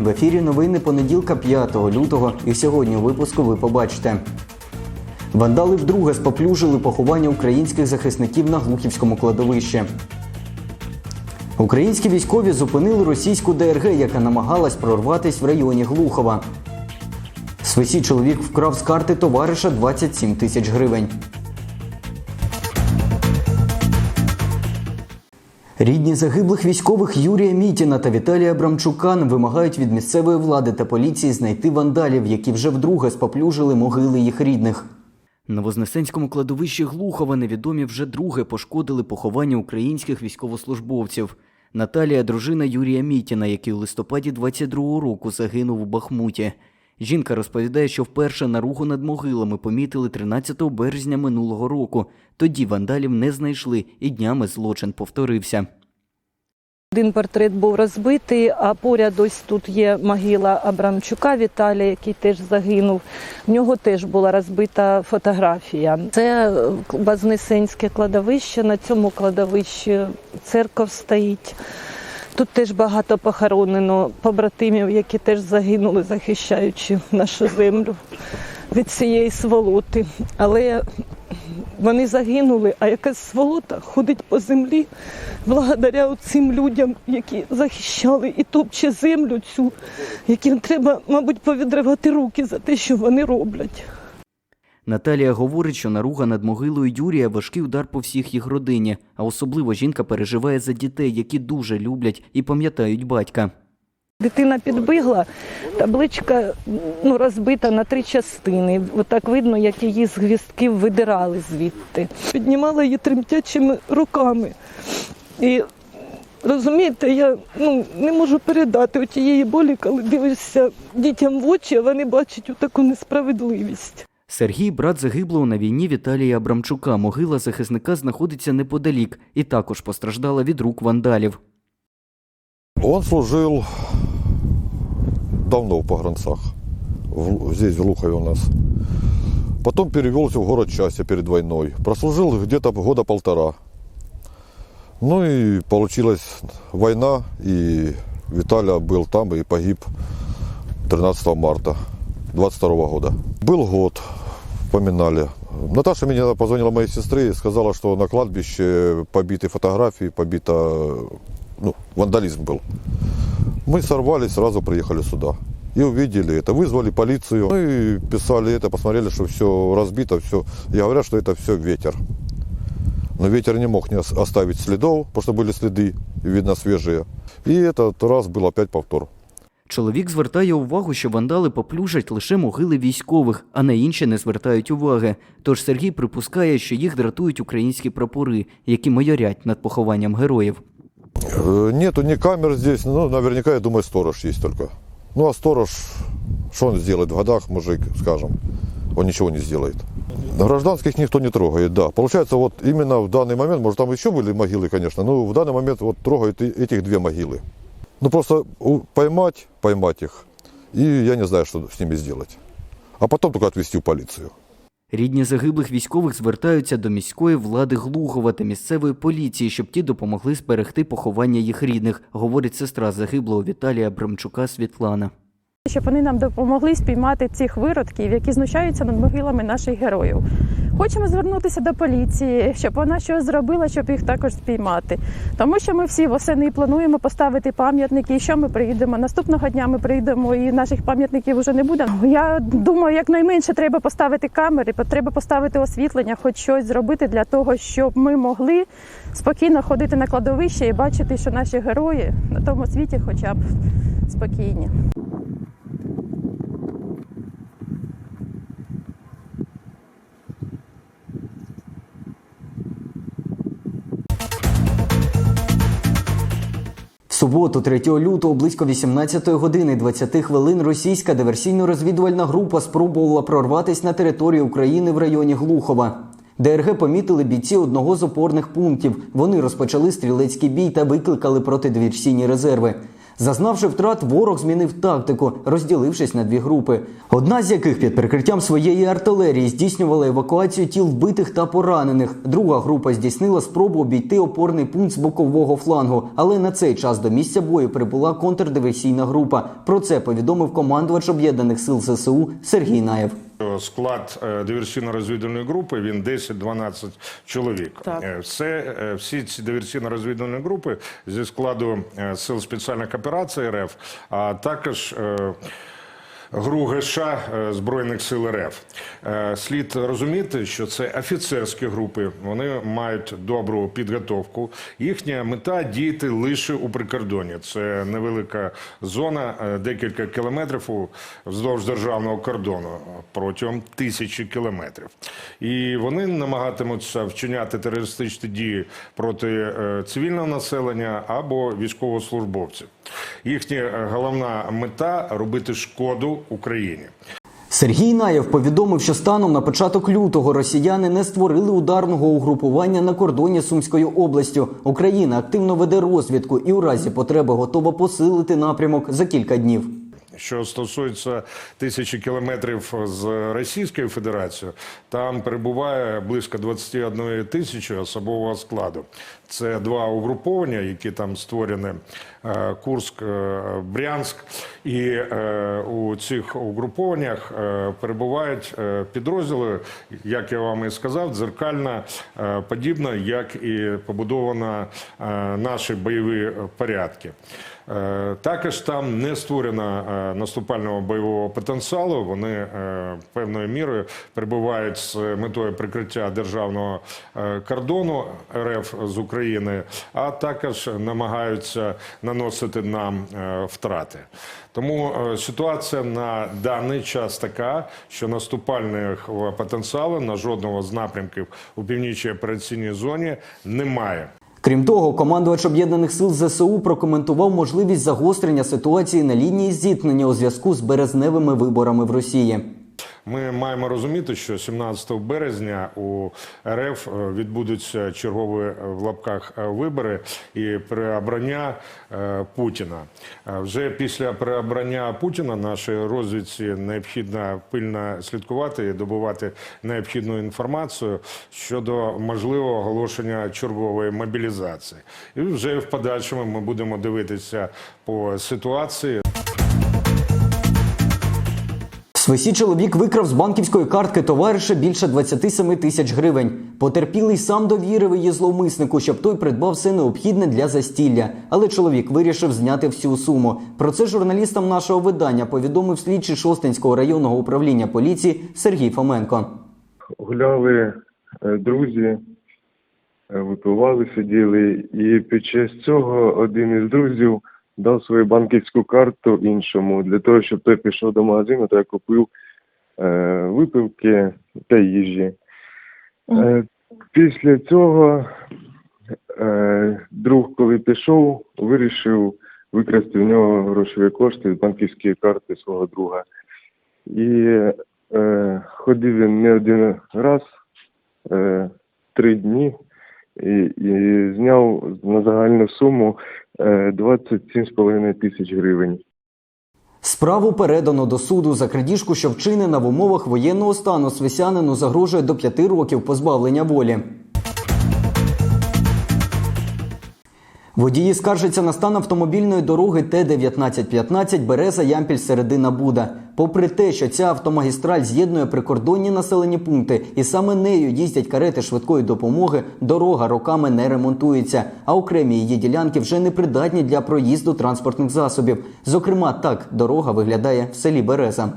В ефірі новини понеділка 5 лютого. І сьогодні у випуску ви побачите. Вандали вдруге споплюжили поховання українських захисників на Глухівському кладовищі. Українські військові зупинили російську ДРГ, яка намагалась прорватися в районі Глухова. Свисі чоловік вкрав з карти товариша 27 тисяч гривень. Рідні загиблих військових Юрія Мітіна та Віталія Брамчука вимагають від місцевої влади та поліції знайти вандалів, які вже вдруге споплюжили могили їх рідних. На Вознесенському кладовищі Глухова невідомі вже друге пошкодили поховання українських військовослужбовців. Наталія дружина Юрія Мітіна, який у листопаді 22-го року загинув у Бахмуті. Жінка розповідає, що вперше на руху над могилами помітили 13 березня минулого року. Тоді вандалів не знайшли, і днями злочин повторився. Один портрет був розбитий, а поряд ось тут є могила Абрамчука Віталія, який теж загинув. В нього теж була розбита фотографія. Це Вознесенське кладовище. На цьому кладовищі церков стоїть. Тут теж багато похоронено побратимів, які теж загинули, захищаючи нашу землю від цієї сволоти. Але вони загинули, а якась сволота ходить по землі благодаря цим людям, які захищали і топче землю цю, яким треба, мабуть, повідривати руки за те, що вони роблять. Наталія говорить, що наруга над могилою Юрія важкий удар по всіх їх родині, а особливо жінка переживає за дітей, які дуже люблять і пам'ятають батька. Дитина підбігла, табличка ну, розбита на три частини. Отак видно, як її з гвістків видирали звідти. Піднімала її тремтячими руками. І розумієте, я ну, не можу передати тієї болі, коли дивишся дітям в очі, а вони бачать таку несправедливість. Сергій, брат загиблого на війні Віталія Абрамчука. Могила захисника знаходиться неподалік і також постраждала від рук вандалів. Он служил давно в погранцах, в- здесь, в Лухове у нас. Потом перевелся в город Чася перед войной. Прослужил где-то года полтора. Ну и получилась война, и Виталя был там и погиб 13 марта 22 года. Был год, поминали. Наташа мне позвонила моей сестре и сказала, что на кладбище побиты фотографии, побито, ну, вандализм был. Мы сорвались, сразу приехали сюда. И увидели это, вызвали полицию. И писали это, посмотрели, что все разбито, все. И говорят, что это все ветер. Но ветер не мог не ос- оставить следов, потому что были следы, видно, свежие. И этот раз был опять повтор. Чоловік звертає увагу, що вандали поплюжать лише могили військових, а на інші не звертають уваги. Тож Сергій припускає, що їх дратують українські прапори, які майорять над похованням героїв. Э, Нету ни камер здесь, ну, наверняка, я думаю, сторож есть только. Ну, а сторож, что он сделает в годах, мужик, скажем, он ничего не сделает. Гражданских никто не трогает, да. Получается, вот именно в данный момент, может, там еще были могилы, конечно, но в данный момент вот трогают и этих две могилы. Ну, просто поймать, поймать их, и я не знаю, что с ними сделать. А потом только отвезти в полицию. Рідні загиблих військових звертаються до міської влади Глухова та місцевої поліції, щоб ті допомогли зберегти поховання їх рідних, говорить сестра загиблого Віталія Брамчука Світлана. щоб вони нам допомогли спіймати цих виродків, які знущаються над могилами наших героїв. Хочемо звернутися до поліції, щоб вона щось зробила, щоб їх також спіймати. Тому що ми всі восени плануємо поставити пам'ятники. І що ми приїдемо? Наступного дня ми приїдемо і наших пам'ятників вже не буде. Я думаю, якнайменше треба поставити камери, треба поставити освітлення, хоч щось зробити для того, щоб ми могли спокійно ходити на кладовище і бачити, що наші герої на тому світі, хоча б спокійні. Суботу, 3 лютого, близько 18 години 20 хвилин російська диверсійно-розвідувальна група спробувала прорватися на територію України в районі Глухова. ДРГ помітили бійці одного з опорних пунктів. Вони розпочали стрілецький бій та викликали протидиверсійні резерви. Зазнавши втрат, ворог змінив тактику, розділившись на дві групи. Одна з яких під прикриттям своєї артилерії здійснювала евакуацію тіл вбитих та поранених. Друга група здійснила спробу обійти опорний пункт з бокового флангу, але на цей час до місця бою прибула контрдиверсійна група. Про це повідомив командувач об'єднаних сил ЗСУ Сергій Наєв. Склад е, диверсійно-розвідувальної групи він 10-12 чоловік. Так. Е, Все, е, всі ці диверсійно-розвідувальні групи зі складу е, сил спеціальних операцій РФ, а також е, ГРУ ГШ е, Збройних сил РФ. Е, Слід розуміти, що це офіцерські групи, вони мають добру підготовку. Їхня мета діяти лише у прикордоні. Це невелика зона, е, декілька кілометрів вздовж державного кордону протягом тисячі кілометрів. І вони намагатимуться вчиняти терористичні дії проти цивільного населення або військовослужбовців. Їхня е, головна мета робити шкоду Україні. Сергій Наєв повідомив, що станом на початок лютого росіяни не створили ударного угрупування на кордоні Сумською областю. Україна активно веде розвідку і у разі потреби готова посилити напрямок за кілька днів. Що стосується тисячі кілометрів з Російською Федерацією, там перебуває близько 21 тисячі особового складу. Це два угруповання, які там створені е, Курськ, е, Брянськ, і е, у цих угрупованнях перебувають підрозділи, як я вам і сказав, дзеркально подібно, як і побудовано наші бойові порядки. Також там не створено е, наступального бойового потенціалу. Вони е, певною мірою перебувають з метою прикриття державного е, кордону РФ з України, а також намагаються наносити нам е, втрати. Тому ситуація на даний час така, що наступального потенціалу на жодного з напрямків у північній операційній зоні немає. Крім того, командувач об'єднаних сил ЗСУ прокоментував можливість загострення ситуації на лінії зіткнення у зв'язку з березневими виборами в Росії. Ми маємо розуміти, що 17 березня у РФ е, відбудуться чергові е, в лапках е, вибори і переобрання Путіна. Вже після переобрання Путіна нашій розвідці необхідно пильно слідкувати і добувати необхідну інформацію щодо можливого оголошення чергової мобілізації. І вже в подальшому ми будемо дивитися по ситуації. В Свисі чоловік викрав з банківської картки товариша більше 27 тисяч гривень. Потерпілий сам довірив її зловмиснику, щоб той придбав все необхідне для застілля. Але чоловік вирішив зняти всю суму. Про це журналістам нашого видання повідомив слідчий Шостинського районного управління поліції Сергій Фоменко. гуляли е, друзі, е, випивали, сиділи, і під час цього один із друзів дав свою банківську карту іншому для того, щоб той пішов до магазину та купив е, випивки та їжі. Е, після цього е, друг, коли пішов, вирішив викрасти в нього грошові кошти з банківської карти свого друга. І е, ходив він не один раз, е, три дні, і, і зняв на загальну суму е, 27,5 тисяч гривень. Справу передано до суду за крадіжку, що вчинена в умовах воєнного стану свисянину загрожує до п'яти років позбавлення волі. Водії скаржаться на стан автомобільної дороги Т-1915 Береза Ямпіль Середина Буда. Попри те, що ця автомагістраль з'єднує прикордонні населені пункти, і саме нею їздять карети швидкої допомоги, дорога роками не ремонтується, а окремі її ділянки вже не придатні для проїзду транспортних засобів. Зокрема, так дорога виглядає в селі Береза.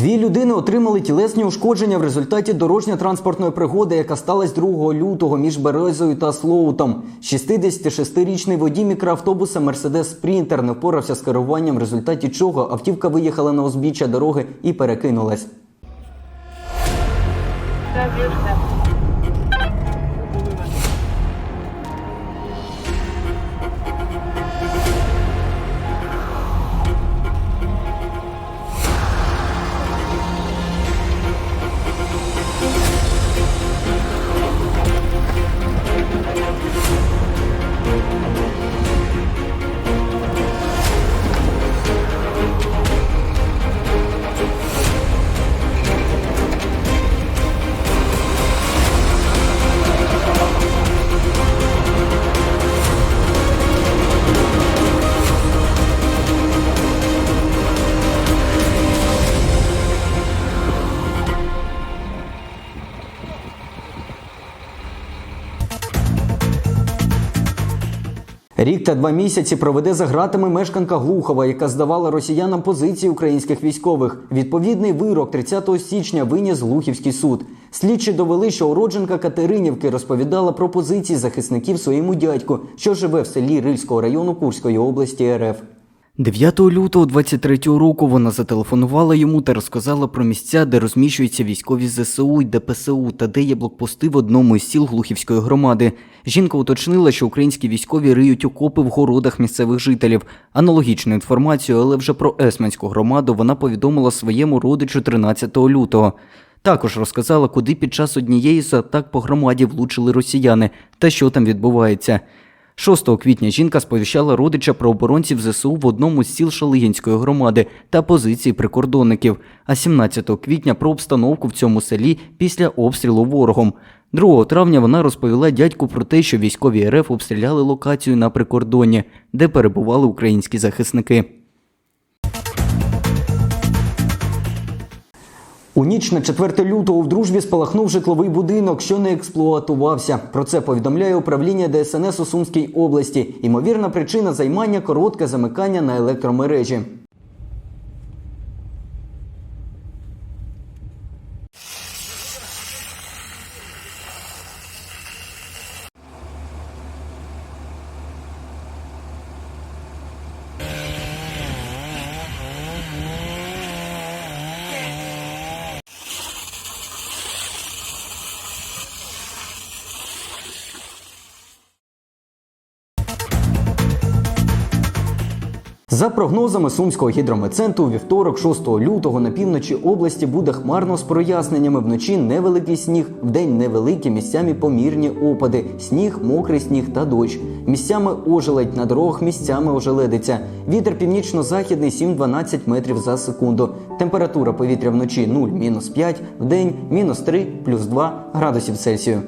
Дві людини отримали тілесні ушкодження в результаті дорожньо-транспортної пригоди, яка сталася 2 лютого між Березою та Слоутом. 66-річний водій мікроавтобуса Мерседес Спрінтер не впорався з керуванням, в результаті чого автівка виїхала на узбіччя дороги і перекинулась. Рік та два місяці проведе за ґратами мешканка Глухова, яка здавала росіянам позиції українських військових. Відповідний вирок 30 січня виніс Глухівський суд. Слідчі довели, що уродженка Катеринівки розповідала про позиції захисників своєму дядьку, що живе в селі Рильського району Курської області РФ. 9 лютого 23-го року вона зателефонувала йому та розказала про місця, де розміщуються військові ЗСУ й ДПСУ та де є блокпости в одному із сіл Глухівської громади. Жінка уточнила, що українські військові риють окопи в городах місцевих жителів. Аналогічну інформацію, але вже про Есменську громаду вона повідомила своєму родичу 13 лютого. Також розказала, куди під час однієї з атак по громаді влучили росіяни та що там відбувається. 6 квітня жінка сповіщала родича про оборонців ЗСУ в одному з сіл Шалигінської громади та позиції прикордонників, а 17 квітня про обстановку в цьому селі після обстрілу ворогом. 2 травня вона розповіла дядьку про те, що військові РФ обстріляли локацію на прикордоні, де перебували українські захисники. У ніч на 4 лютого в дружбі спалахнув житловий будинок, що не експлуатувався. Про це повідомляє управління ДСНС у Сумській області. Імовірна причина займання коротке замикання на електромережі. За прогнозами Сумського гідрометцентру, вівторок, 6 лютого, на півночі області буде хмарно з проясненнями. Вночі невеликий сніг, вдень невеликі, місцями помірні опади, сніг, мокрий сніг та дощ. Місцями ожеледь, на дорогах місцями ожеледиться. Вітер північно-західний 7-12 метрів за секунду. Температура повітря вночі 0-5, вдень мінус 3, плюс 2 градусів Цельсію.